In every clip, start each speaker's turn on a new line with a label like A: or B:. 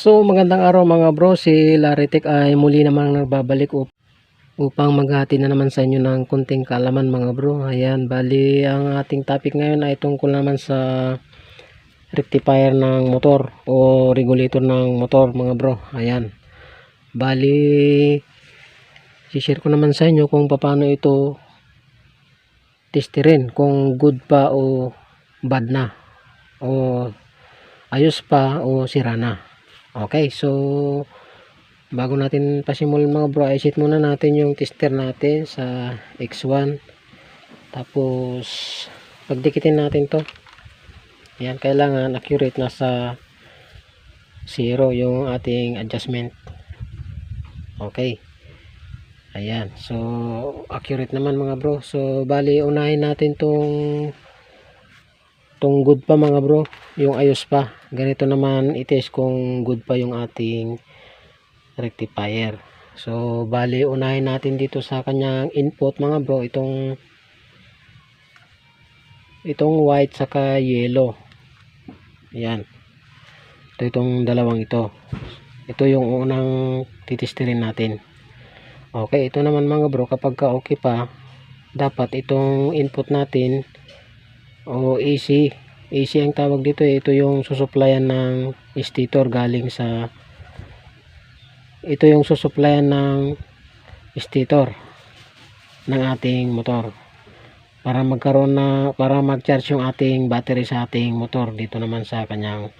A: So magandang araw mga bro, si Laritek ay muli namang nagbabalik up upang maghati na naman sa inyo ng kunting kaalaman mga bro. Ayan, bali ang ating topic ngayon ay tungkol naman sa rectifier ng motor o regulator ng motor mga bro. Ayan. Bali share ko naman sa inyo kung paano ito testirin kung good pa o bad na o ayos pa o sira na. Okay, so bago natin pasimulan mga bro, i-set muna natin yung tester natin sa X1. Tapos pagdikitin natin to. Yan, kailangan accurate na sa 0 yung ating adjustment. Okay. Ayan, so accurate naman mga bro. So bali unahin natin tong tong good pa mga bro, yung ayos pa. Ganito naman i-test kung good pa yung ating rectifier. So bali unahin natin dito sa kanyang input mga bro, itong itong white saka yellow. Ayan. Ito itong dalawang ito. Ito yung unang titistirin natin. Okay, ito naman mga bro, kapag ka okay pa, dapat itong input natin o AC AC ang tawag dito eh. ito yung susuplayan ng stator galing sa ito yung susuplayan ng stator ng ating motor. Para magkaroon na para mag-charge yung ating battery sa ating motor dito naman sa kanyang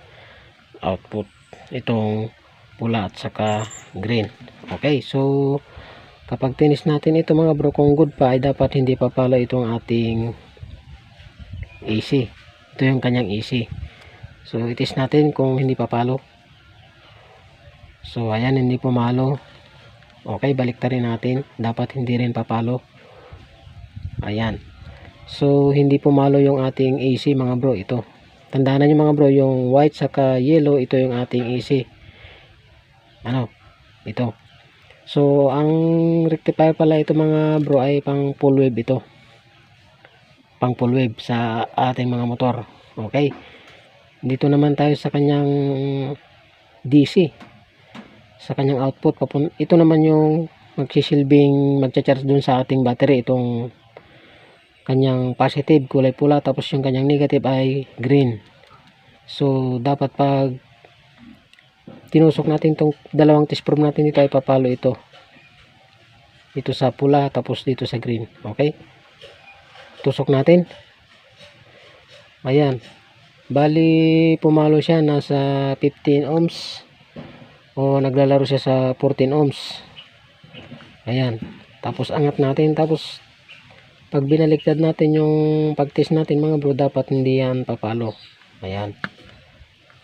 A: output. Itong pula at saka green. Okay so kapag tinis natin ito mga bro kung good pa ay dapat hindi papalo itong ating AC ito yung kanyang AC so itis natin kung hindi papalo. So ayan hindi pumalo. Okay balik rin natin. Dapat hindi rin papalo. Ayan. So hindi pumalo yung ating AC mga bro. Ito. Tandaan nyo mga bro yung white saka yellow ito yung ating AC ano? Ito. So ang rectifier pala ito mga bro ay pang full wave ito pang full wave sa ating mga motor. Okay? Dito naman tayo sa kanyang DC sa kanyang output ito naman yung magsisilbing magcha-charge dun sa ating battery. Itong kanyang positive kulay pula tapos yung kanyang negative ay green. So dapat pag tinusok natin itong dalawang test probe natin dito ay papalo ito. Ito sa pula tapos dito sa green. Okay tusok natin. Ayan. Bali pumalo siya nasa 15 ohms. O naglalaro siya sa 14 ohms. Ayan. Tapos angat natin. Tapos pag binaliktad natin yung pag-test natin mga bro dapat hindi yan papalo. Ayan.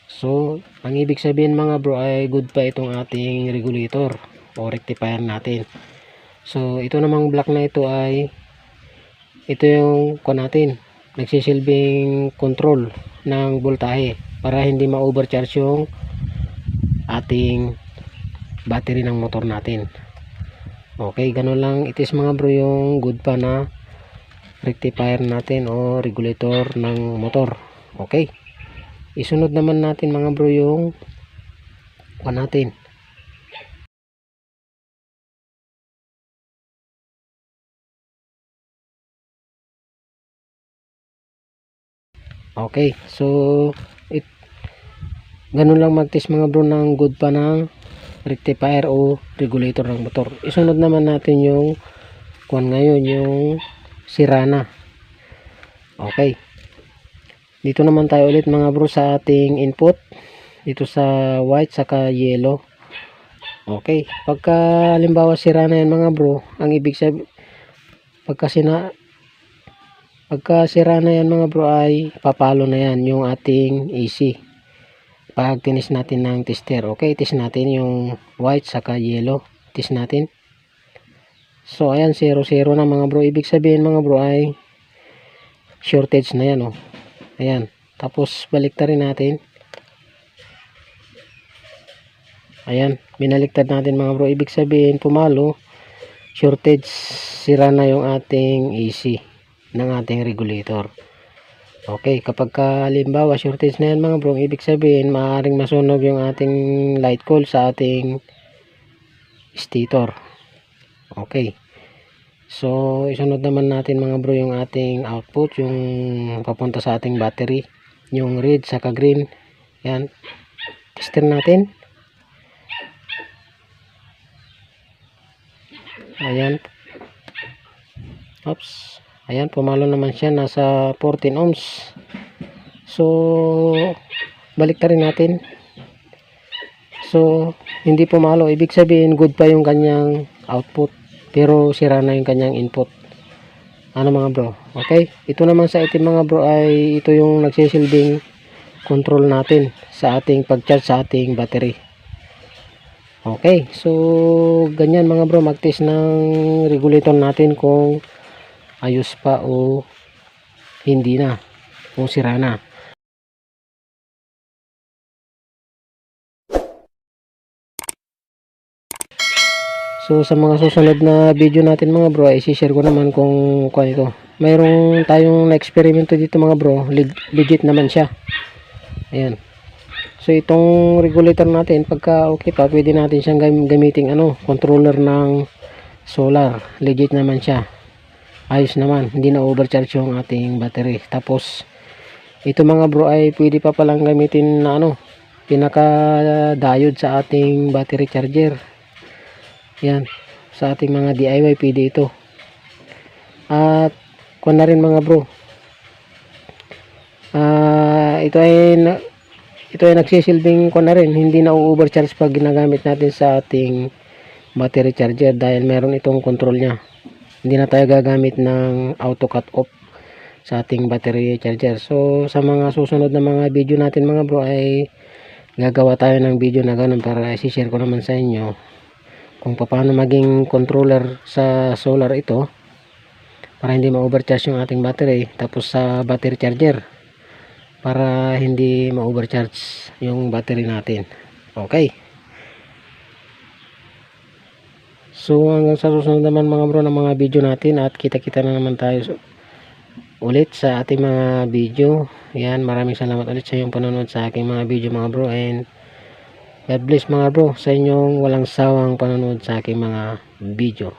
A: So ang ibig sabihin mga bro ay good pa itong ating regulator o rectifier natin. So ito namang black na ito ay ito yung ko natin nagsisilbing control ng voltahe para hindi ma-overcharge yung ating battery ng motor natin. Okay ganun lang. It is mga bro yung good pa na rectifier natin o regulator ng motor. Okay. Isunod naman natin mga bro yung ko natin Okay, so it ganun lang mag-test mga bro ng good pa ng rectifier o regulator ng motor. Isunod naman natin yung kuan ngayon yung sirana. Okay. Dito naman tayo ulit mga bro sa ating input. Dito sa white saka yellow. Okay. Pagka halimbawa sirana yan mga bro, ang ibig sabihin pagka sina pagka sira na yan mga bro ay papalo na yan yung ating AC pag tinis natin ng tester okay test natin yung white saka yellow. Test natin. So ayan 0 0 na mga bro. Ibig sabihin mga bro ay shortage na yan oh. Ayan. Tapos baliktad rin natin. Ayan binaliktad natin mga bro. Ibig sabihin pumalo shortage sira na yung ating AC ng ating regulator Okay, kapag ka, halimbawa shortage na yan mga bro, ibig sabihin maaaring masunog yung ating light coil sa ating stator. Okay. So, isunod naman natin mga bro yung ating output, yung papunta sa ating battery, yung red saka green. Yan. Tester natin. Ayan. Oops. Ayan, pumalo naman siya. Nasa 14 ohms. So, balik rin natin. So, hindi pumalo. Ibig sabihin, good pa yung kanyang output. Pero, sira na yung kanyang input. Ano mga bro? Okay? Ito naman sa itim mga bro ay ito yung nagsisilbing control natin sa ating pag-charge sa ating battery. Okay, so ganyan mga bro, mag-test ng regulator natin kung ayos pa o hindi na, o sira na. So sa mga susunod na video natin mga bro, ay share ko naman kung kung ito. Mayroong tayong na-eksperimento dito mga bro, leg- legit naman siya. Ayan. So itong regulator natin, pagka okay pa, pwede natin siyang gam- gamiting ano, controller ng solar. Legit naman siya. Ayos naman, hindi na overcharge yung ating battery. Tapos ito mga bro ay pwede pa palang gamitin na ano, pinaka diode sa ating battery charger. Yan, sa ating mga DIY pwede ito. At kung na rin mga bro. Ah, ito ay ito ay nagsisilbing ko na rin hindi na overcharge pag ginagamit natin sa ating battery charger dahil meron itong control niya hindi na tayo gagamit ng auto cut off sa ating battery charger so sa mga susunod na mga video natin mga bro ay gagawa tayo ng video na ganun para i-share ko naman sa inyo kung paano maging controller sa solar ito para hindi ma-overcharge yung ating battery tapos sa battery charger para hindi ma-overcharge yung battery natin. Okay. So hanggang sa susunod naman mga bro ng mga video natin at kita-kita na naman tayo ulit sa ating mga video. Yan, maraming salamat ulit sa iyong panonood sa aking mga video mga bro and God bless mga bro sa inyong walang sawang panonood sa aking mga video.